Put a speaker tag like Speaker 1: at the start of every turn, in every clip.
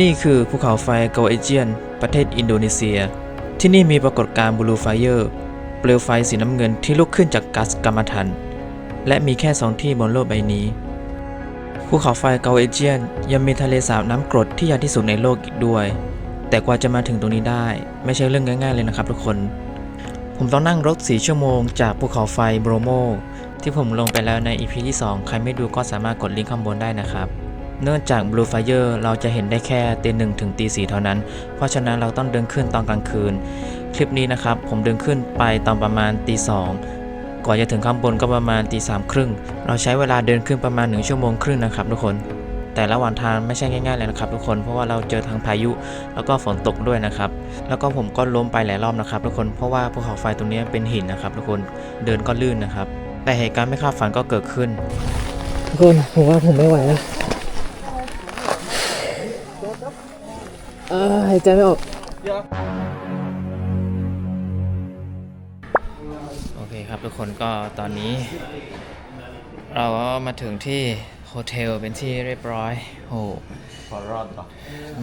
Speaker 1: นี่คือภูเขาไฟเกาเอเจียน ประเทศอินโดนีเซีย ที่นี่มีปรากฏการณ์บลูไฟเออร์ เปลวไฟสีน้ำเงินที่ลุกขึ้นจากก๊าซกัมมันถัน และมีแค่สองที่บนโลกใบนี้ ภูเขาไฟเกาเอเจียนยังมีทะเลสาบน้ำกรดที่ใหญ่ที่สุดในโลกอีกด้วย แต่กว่าจะมาถึงตรงนี้ได้ ไม่ใช่เรื่องง่ายๆเลยนะครับทุกคน ผมต้องนั่งรถ4ชั่วโมงจากภูเขาไฟโบรโมที่ผมลงไปแล้วใน EP ที่ 2 ใครไม่ดูก็สามารถกดลิงก์ข้างบนได้นะครับ เนื่องจาก Blue Fire เราจะเห็นได้แค่ตีหนึ่งถึงตีสี่เท่านั้น เพราะฉะนั้นเราต้องเดินขึ้นตอนกลางคืน คลิปนี้นะครับ ผมเดินขึ้นไปตอนประมาณตีสองก่อนจะถึงข้างบนก็ประมาณตีสามครึ่ง เราใช้เวลาเดินขึ้นประมาณ 1 ชั่วโมงครึ่งนะครับทุกคน แต่ระหว่างทางไม่ใช่ง่ายๆเลยนะครับทุกคน เพราะว่าเราเจอทางพายุ แล้วก็ฝนตกด้วยนะครับ แล้วก็ผมก็ล้มไปหลายรอบนะครับทุกคน เพราะว่าภูเขาไฟตรงนี้เป็นหินนะครับทุกคน เดินก็ลื่นนะครับ แต่เหตุการณ์ไม่คาดฝันก็เกิดขึ้น
Speaker 2: ทุกคนผมว่าผมไม่ไหวแล้ว ออหายใจไม่ออก
Speaker 1: โอเคครับทุกคนก็ตอนนี้ เราก็มาถึงที่โฮเทลเป็นที่เรียบร้อยโอ้พอรอดปะ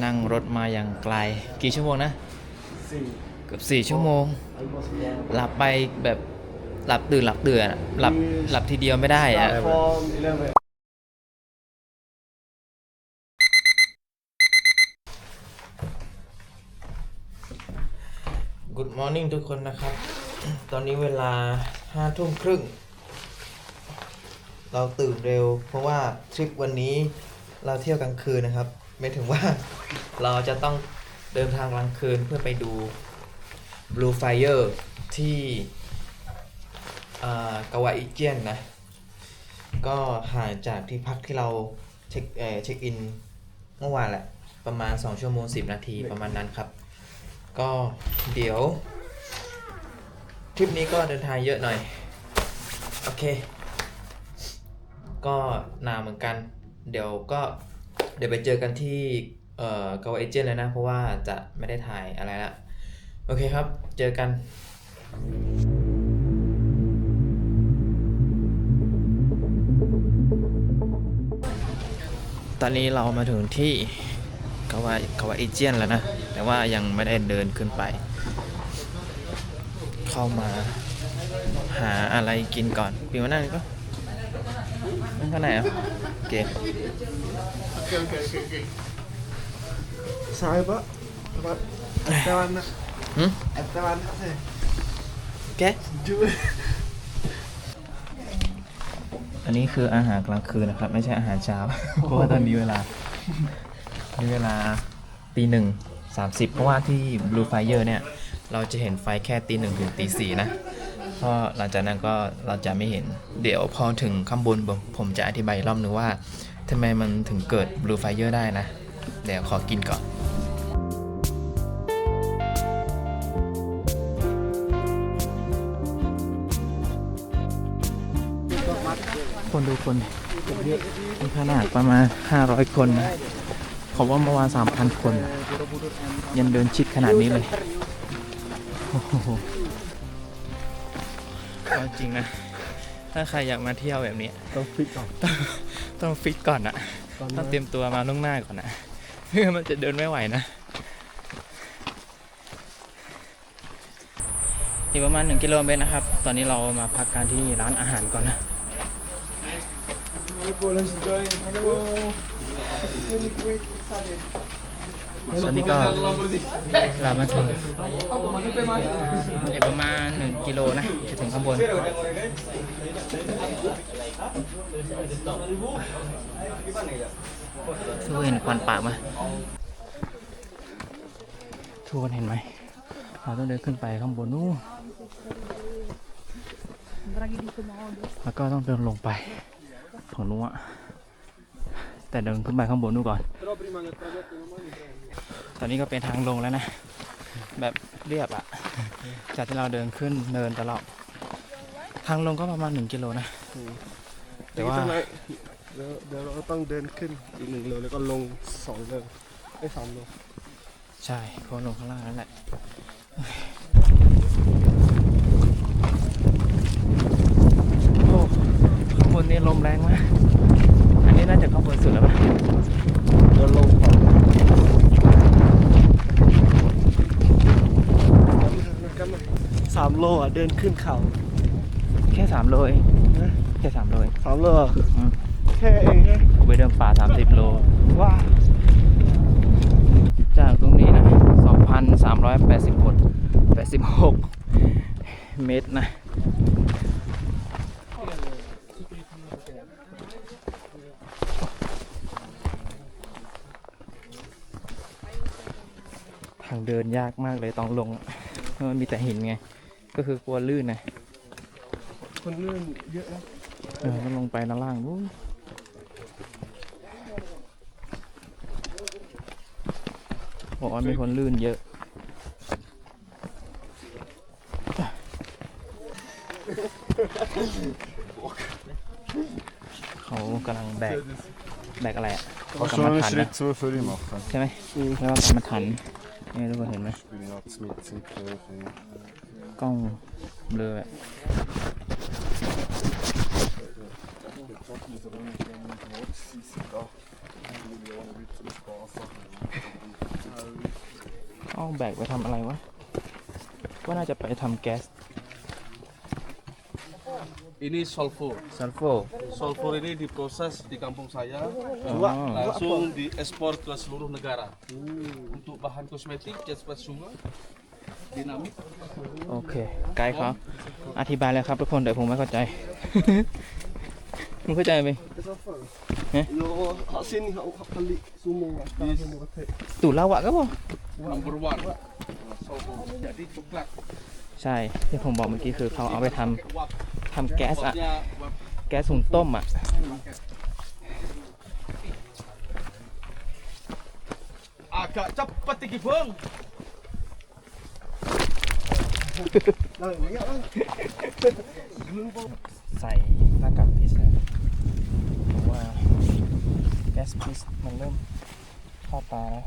Speaker 1: นั่งรถมาอย่างไกล กี่ชั่วโมงนะเกือบสี่ชั่วโมง หลับไปแบบหลับตื่นหลับตื่นอะหลับหลับทีเดียวไม่ได้อะ Good morning ทุกคนนะครับ ตอนนี้เวลาห้าทุ่มครึ่ง เราตื่นเร็ว เพราะว่าทริปวันนี้เราเที่ยวกลางคืนนะครับ ไม่ถึงว่าเราจะต้องเดินทางกลางคืนเพื่อไปดู Blue Fire ที่กาวาอิเจียนนะ ก็ห่างจากที่พักที่เราเช็คเช็คอินเมื่อวานแหละ ประมาณ 2 ชั่วโมง 10 นาทีประมาณนั้นครับ ก็เดี๋ยวทริปนี้ก็เดินทางเยอะหน่อย โอเค ก็นานเหมือนกัน เดี๋ยวก็เดี๋ยวไปเจอกันที่เอ่อเกาเอเจนเลยนะ เพราะว่าจะไม่ได้ถ่ายอะไรละโอเคครับ เจอกันตอนนี้เรามาถึงที่กาวากาวาเอเจียนแล้วนะ แต่ว่ายังไม่ได้เดินขึ้นไป เข้ามาหาอะไรกินก่อนปีมานั่งก็นั่งข้างไหนอะโอเค
Speaker 3: Saya pak, tempat Tawan nak,
Speaker 1: หืม
Speaker 3: Tawan nak saya.
Speaker 1: โอเค
Speaker 3: Jujur.
Speaker 1: อันนี้คืออาหารกลางคืนนะครับ ไม่ใช่อาหารเช้าเพราะว่าตอนนี้เวลานี่เวลาตีหนึ่ง สามสิบเพราะว่าที่ Blue Fire เนี่ย เราจะเห็นไฟแค่ตีหนึ่งถึงตีสี่นะพราะหลังจากนั้นก็เราจะไม่เห็น เดี๋ยวพอถึงข้างบนผมจะอธิบายรอบนึงว่าทำไมมันถึงเกิด Blue Fire ได้นะ เดี๋ยวขอกินก่อนคนดูคนมีขนาดประมาณ 500 คนนะ เขาว่าเมื่อวาน3,000คนนะยังเดินชิดขนาดนี้เลยโอ้โหเอาจริงนะ ถ้าใครอยากมาเที่ยวแบบนี้
Speaker 3: Kau fit kau.
Speaker 1: ต้องต้องฟิตก่อนอะต้องเตรียมตัวมาล่วงหน้าก่อนนะเพื่อมันจะเดินไม่ไหวนะอีกประมาณ 1 กิโลเมตรนะครับ ตอนนี้เรามาพักกันที่ร้านอาหารก่อนนะ
Speaker 3: Boleh join. Hello.
Speaker 1: ตอนนี้ก็เรามาถึงอีกประมาณ1กิโลนะจะถึงข้างบน ทุกคนเห็นควันปากไหมทุกคนเห็นไหม เราต้องเดินขึ้นไปข้างบนนู้นแล้วก็ต้องเดินลงไป ของนู้นอะแต่เดินขึ้นไปข้างบนนู้นก่อน ตอนนี้ก็เป็นทางลงแล้วนะ แบบเรียบอะจากที่เราเดินขึ้นเนินตลอด ทางลงก็ประมาณ1กิโลนะ แต่ว่า
Speaker 3: Kita naik. เดี๋ยวเดี๋ยวเราก็ต้องเดินขึ้นอีกหนึ่งโลแล้วก็ลงสองโลไอ้ยสามโล
Speaker 1: ใช่เพราะลงข้างล่างนั่นแหละ บนนี้ลมแรงมาก อันนี้น่าจะข้างบนสุดแล้วปะ
Speaker 3: โดนลมของสามโลอะเดินขึ้นเขา
Speaker 1: แค่สามโลเองแค่สามโล
Speaker 3: สามโลอืแค่เอง
Speaker 1: นะไปเดินป่าสามสิบโล
Speaker 3: ว้า
Speaker 1: จากตรงนี้นะสองพันสามร้อยแปดสิบหกแปดสิบหกเมตรนะ เดินยากมากเลยต้องลงอะเพราะมันมีแต่หินไง ก็คือกลัวลื่นนะ
Speaker 3: คนเลื่อนเยอะนะ
Speaker 1: เออมันลงไปด้านล่างนู้นบอกว่ามีคนลื่นเยอะ เขากำลังแบก แบกอะไรอะเขากำลัง
Speaker 4: Wahrscheinlich
Speaker 1: ถันนะ
Speaker 4: Schritt 2 für ihn machen.
Speaker 1: ใช่ไหมแล้วก็กำลังถัน นี่ทุกคนเห็นไหมกล้องเบลออะเอาแบกไปทำอะไรวะ ก็น่าจะไปทำแก๊ส
Speaker 5: Ini sulfur.
Speaker 1: ซัลโฟ
Speaker 5: Sulfur ini diproses di kampung saya,
Speaker 1: อ๋อ
Speaker 5: langsung diekspor ke seluruh negara. Untuk bahan kosmetik, cat sunga, dinamit.
Speaker 1: โอเคไกด์เขาอธิบายเลยครับทุกคนแต่ผมไม่เข้าใจ มึงเข้าใจไหม
Speaker 3: Yo, hak sini hak hak kali sumur atas sumur kata.
Speaker 1: ตูดลาวะก็บ่
Speaker 5: Number one. Sulfur. Jadi coklat.
Speaker 1: ใช่ที่ผมบอกเมื่อกี้คือเขาเอาไปทำ
Speaker 5: Wap.
Speaker 1: ทำแก๊สอะ
Speaker 5: Wapnya wap
Speaker 1: แก๊สหุงต้มอะ
Speaker 5: agak cepat tinggi bang.
Speaker 3: Nah, banyak kan.
Speaker 1: ใส่หน้ากากพิษเลยเพราะว่าแก๊สพิษมันเริ่มเข้าตาแล้ว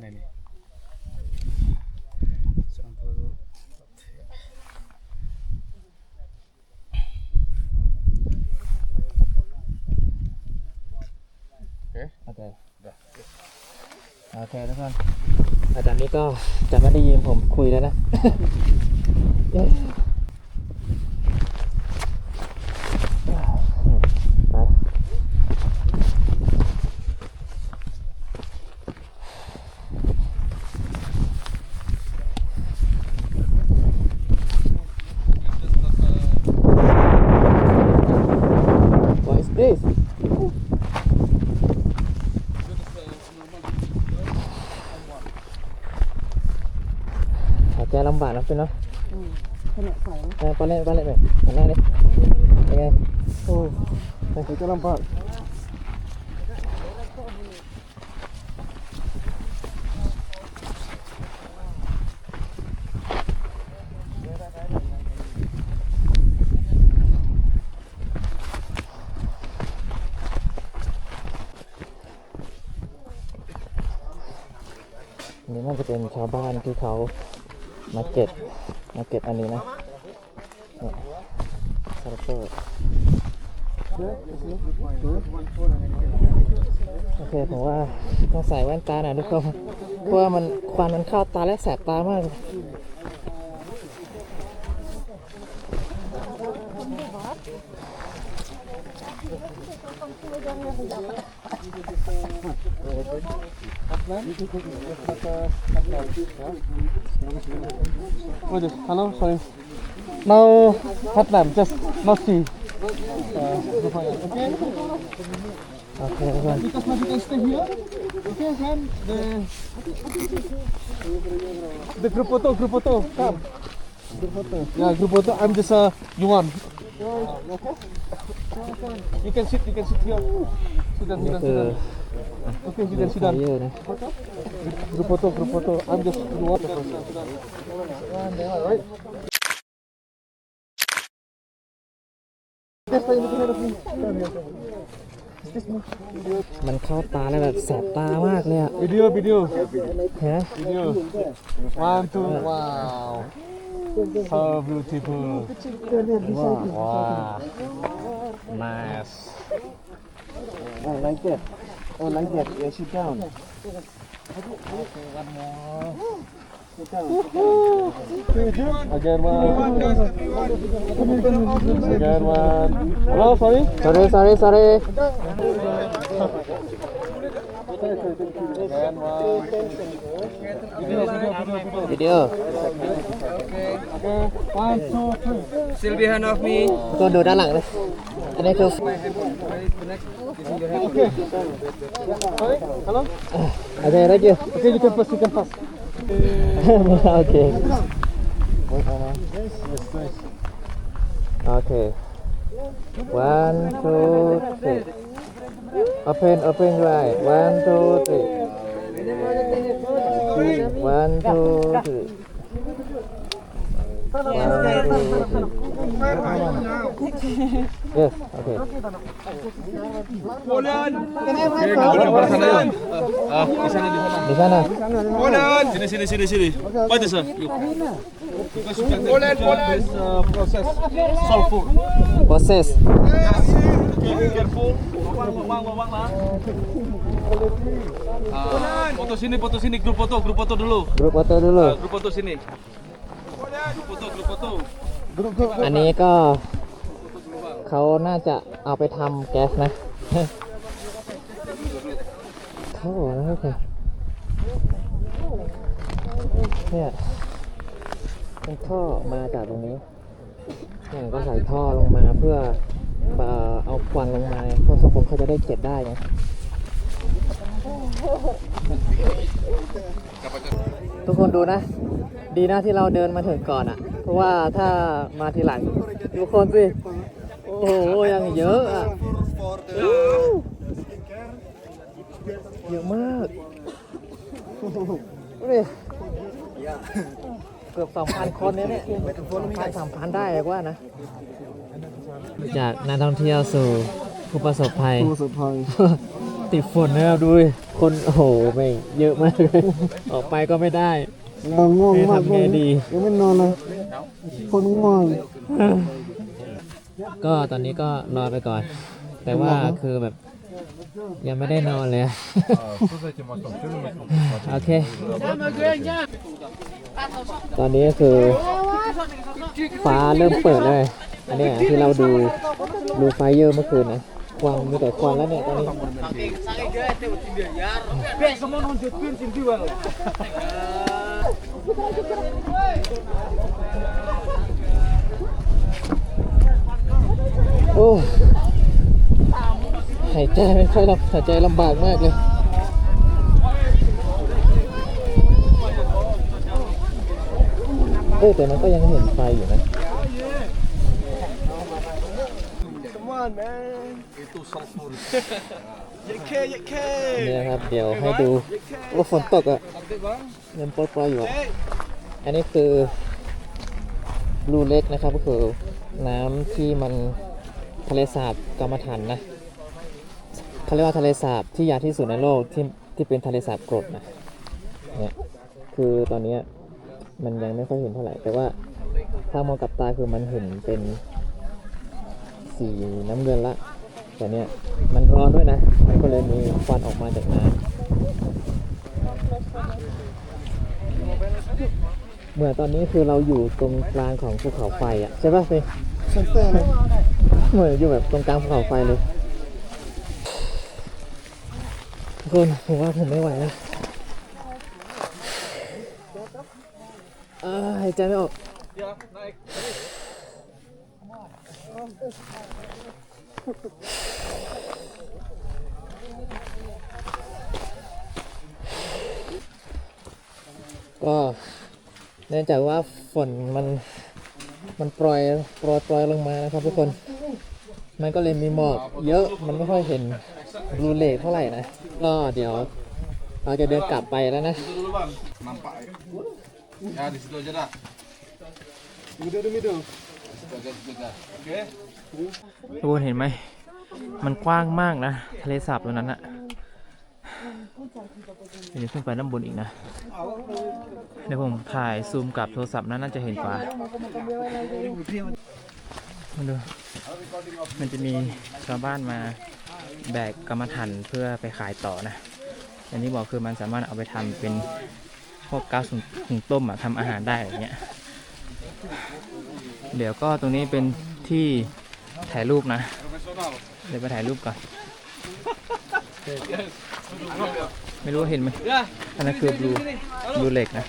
Speaker 5: Mana ini?
Speaker 1: Oke. Oke, tuh kan. อาจารย์นี้ก็จะไม่ได้ยินผมคุยแล้วนะ ไป What is this? หายใจ ลำบากนะเป็นเนาะขนาดใส่นะปลาเล่นปลาเล่นแบบหันหน้าดิเป็นไง
Speaker 3: Oh, kita nampak.
Speaker 1: อันนี้น่าจะเป็นชาวบ้านที่เขา มาเก็บมาเก็บอันนี้นะซาร์เฟอร์โอเคผมว่าต้องใส่แว่นตาหน่อยทุกคนเพราะว่ามันควันมันเข้าตาและแสบตามาก
Speaker 3: What just, Hello, sorry. No Vietnam, just no sea. Uh, okay.
Speaker 1: Okay, everyone.
Speaker 3: Because now you can stay here. Okay, everyone. The the group photo, group photo, come. Group photo. Yeah, group photo. I'm just uh, you want. Okay. You can sit. You can sit
Speaker 1: here. ฟ
Speaker 3: down.
Speaker 1: เยอร์นะ
Speaker 3: Group photo, group photo. I'm just Yuan. Right. Just like looking at me.
Speaker 2: มันเข้าตาแล้วแบบแสบตามากเลยอะ
Speaker 3: Video, video,
Speaker 2: เห็นไหม
Speaker 3: video. One, two, wow. So beautiful. Wow. wow. Nice.
Speaker 2: I like that I like that yeah sit down
Speaker 3: Again one. Again one. Hello, sorry.
Speaker 2: sorry sorry sorry
Speaker 3: Again one. Video.
Speaker 5: Still behind of me.
Speaker 3: Itu
Speaker 2: do dalang. Ini tuh. Ada yang.
Speaker 3: Oke, kita can pass.
Speaker 2: Oke. Oke. One, two, three open open right. One two three. One two three. Yes,
Speaker 5: oke. Di sana. Di Sini sini sini Proses. Proses. Wang wang wang wang lah. Ah, foto sini, foto sini, grup foto, grup foto dulu.
Speaker 2: grup foto dulu
Speaker 5: Ah, grup foto sini. Grup foto, grup foto.
Speaker 2: อันนี้ก็เขาน่าจะเอาไปทำแก๊สนะท่อนะครับผมเนี่ยเป็นท่อมาจากตรงนี้เนี่ยก็ใส่ท่อลงมาเพื่อ เอ่อเอาควันลงมาเพื่อสปงเขาจะได้เก็บได้ไงทุกคนดูนะ ดีนะที่เราเดินมาถึงก่อนอะ่ะ เพราะว่าถ้ามาทีหลังทุกคนสิ โอ้โหยังเยอะอะเยอะมากดูดิเกือบสองพันคนเนี่ยเนี่ยพันสามพันได้กว่านะ จากนักท่องเที่ยวสู่ผู้ประสบภัย
Speaker 3: ผู้ประสบภัย
Speaker 2: ติดฝนนะครับดูดิคนโอ้โหไม่งเยอะมากเลยออกไปก็ไม่ได้
Speaker 3: เราง่วงมาก
Speaker 2: ทำไงดี
Speaker 3: ยังไม่นอนเลยคนง่วง
Speaker 2: ก็ตอนนี้ก็รอไปก่อน แต่ว่าคือแบบยังไม่ได้นอนเลยโอเค ตอนนี้ก็คือฟ้าเริ่มเปิดเลย อันเนี้ยที่เราดูดูไฟเยอร์เมื่อคืนนะควันมีแต่ควันแล้วเนี่ยตอนนี้โอ้หายใจไม่ค่อยลำหายใจลำบากมากเลยเออแต่มันก็ยังเห็นไฟอยู่นะ
Speaker 5: Itu sulfur.
Speaker 2: นี่นะครับเดี๋ยวให้ดูว่าฝนตกอะยังปล่อยๆอยู่อะอันนี้คือบลูเล็กนะครับก็คือน้ำที่มันทะเลสาบกรรมฐานนะเขาเรียกว่าทะเลสาบที่ใหญ่ที่สุดในโลกที่ที่เป็นทะเลสาบกรดนะเนี่ยคือตอนเนี้ยมันยังไม่ค่อยเห็นเท่าไหร่ แต่ว่าถ้ามองกับตาคือมันเห็นเป็น สีน้ำเงินละแต่เนี่ยมันร้อนด้วยนะมันก็เลยมีควันออกมาจากน้ำเหมือนตอนนี้คือเราอยู่ตรงกลางของภูเขาไฟอะใช่ป่ะพี่
Speaker 3: เซนเลย
Speaker 2: เหมือนอยู่แบบตรงกลางภูเขาไฟเลยทุกคนผมว่าผมไม่ไหวแล้วอ้ยหายใจไม่ออก ก็เนื่องจากว่าฝนมันมันปล่อยปล่อยปล่อยลงมานะครับทุกคน มันก็เลยมีหมอกเยอะมันไม่ค่อยเห็นบลูเลกเท่าไหร่นะก็เดี๋ยวเราจะเดินกลับไปแล้วนะ
Speaker 5: Situ dulu bang. Nampak ya? Ya di situ aja dah.
Speaker 3: Middle to middle.
Speaker 1: ทุกคนเห็นไหม มันกว้างมากนะ ทะเลสาบตรงนั้นอะเดี๋ยวขึ้นไปด้านบนอีกนะ เดี๋ยวผมถ่ายซูมกับโทรศัพท์นั้นน่าจะเห็นกว่ามาดู มันจะมีชาวบ้านมาแบกกรรมฐานเพื่อไปขายต่อนะ อันนี้บอกคือมันสามารถเอาไปทำเป็นพวกก๊าซหุงต้มอะทำอาหารได้อะไรเงี้ย เดี๋ยวก็ตรงนี้เป็นที่ถ่ายรูปนะ เดี๋ยวไปถ่ายรูปก่อน ไม่รู้ว่าเห็นไหมอันนั้นคือบลูบลูเล็กนะ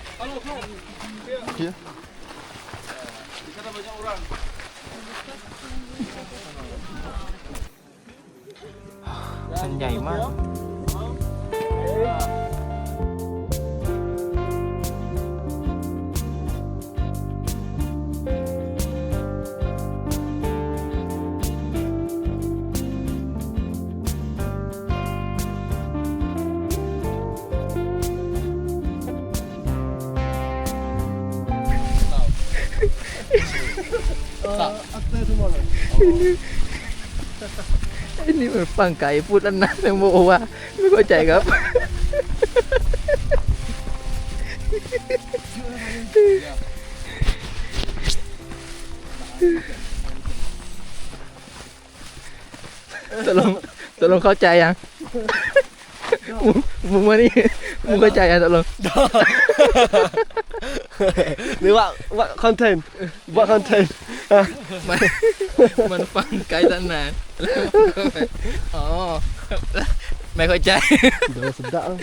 Speaker 1: มันใหญ่มาก ไอ้นี่เหมือนฟังไก่พูดอันนั้นแตงโมว่าไม่เข้าใจครับ ตกลงตกลงเข้าใจยังมึงมึงมานี่มึงเข้าใจยังตกลง
Speaker 3: หรือว่าว่าคอนเทนต์ว่าคอนเทนต์
Speaker 1: มันมันฟังไกลตั้งนานแล้วมันก็แบบอ๋อไม่เข้าใจ
Speaker 3: Dah sedap tu.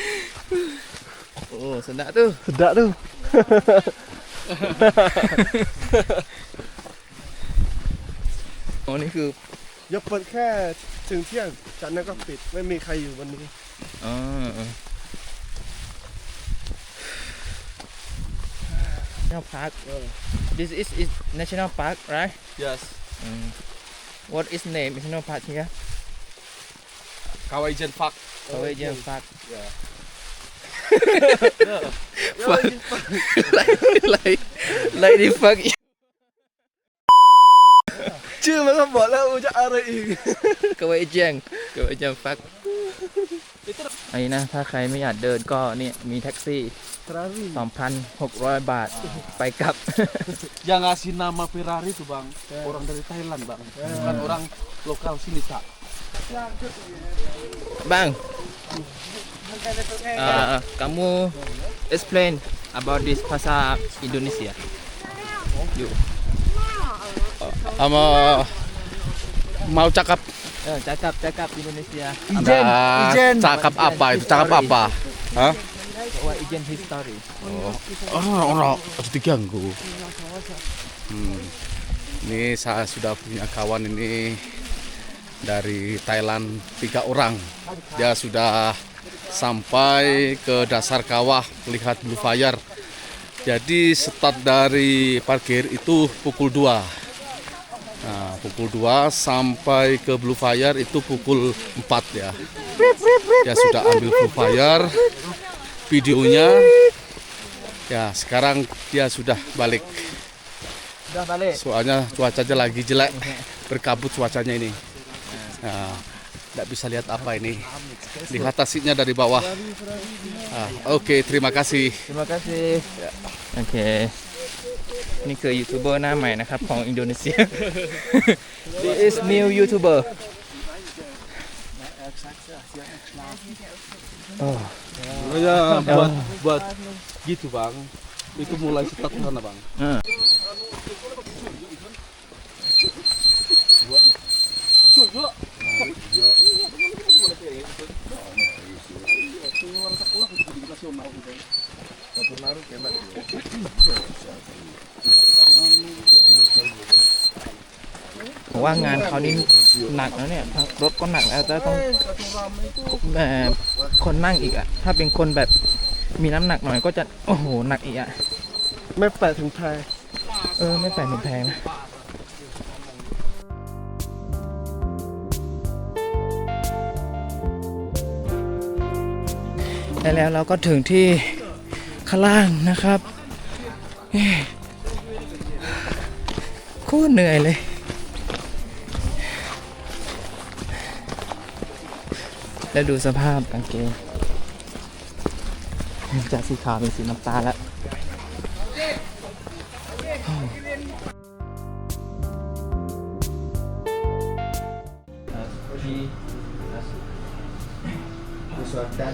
Speaker 1: โอ้สนะตู้
Speaker 3: Sedap tu.
Speaker 1: อ๋อนี่คือ
Speaker 3: อย่าเปิดแค่ถึงเที่ยงจากนั้นก็ปิดไม่มีใครอยู่วันนี้
Speaker 1: อ๋อ National Park This is, is National Park right
Speaker 5: Yes.
Speaker 1: mm. What is name National Park here
Speaker 5: Kawaijan Park.
Speaker 1: Norwegian Park
Speaker 5: Yeah.
Speaker 1: Fuck like like like the fuck
Speaker 3: ชื่อมันก็บอกแล้วจะอะไรอีก
Speaker 1: Norwegian Norwegian Park อันนี้นะถ้าใครไม่อยากเดินก็เนี่ยมีแท็กซี่
Speaker 3: Ferrari
Speaker 1: 2,600 บาทไปกลับ
Speaker 5: Yang ngasih nama Ferrari itu bang, orang dari Thailand bang, bukan orang lokal sini kak.
Speaker 1: Bang, uh, kamu explain about this pasar Indonesia. You.
Speaker 5: Sama mau cakap
Speaker 1: Uh, cakap cakap Indonesia.
Speaker 3: Ijen Ijen
Speaker 5: cakap apa itu? Cakap apa? Hah?
Speaker 1: What Ijen history?
Speaker 5: Orang-orang harus diganggu. Hmm. Ini saya sudah punya kawan ini dari Thailand tiga orang. Dia sudah sampai ke dasar kawah melihat blue fire. Jadi start dari parkir itu pukul 2. Nah, pukul 2 sampai ke blue fire itu pukul 4 ya. Dia sudah ambil blue fire videonya. Ya, sekarang dia sudah balik.
Speaker 1: Dah balik.
Speaker 5: Soalnya cuacanya lagi jelek, berkabut cuacanya ini. Nah, tidak bisa lihat apa ini. Lihat tasnya dari bawah. Ah, Oke, terima kasih.
Speaker 1: Terima kasih. Oke. Okay. นี่คือยูทูบเบอร์หน้าใหม่นะครับของอินโดนีเซีย This is new YouTuber oh.
Speaker 5: Ya, buat buat gitu bang. Itu mulai start sana bang.
Speaker 1: Ah. ผมว่างานเขานี่หนักแล้วเนี่ยทั้งรถก็หนักแล้วแต่ต้องแบบคนนั่งอีกอะถ้าเป็นคนแบบมีน้ำหนักหน่อยก็จะโอ้โหหนักอีกอะ
Speaker 3: ไม่แปะถึงไทย
Speaker 1: เออไม่แปลกถึงแพงนะและแล้วเราก็ถึงที่ข้างล่างนะครับเฮ้ยโคตรเหนื่อยเลย แล้วดูสภาพกางเกงจากสีขาวเป็นสีน้ำตาลแล้ว
Speaker 3: This one ten.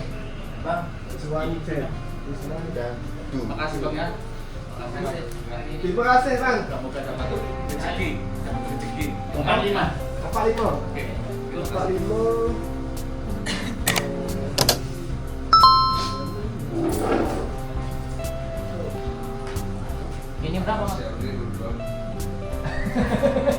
Speaker 3: This one ten. This one dan two.
Speaker 5: Makasih bang ya.
Speaker 3: Terima kasih bang.
Speaker 5: Kamu gak dapat rezeki, dapat rezeki.
Speaker 3: Empat lima. Empat lima. 된다고 하세요.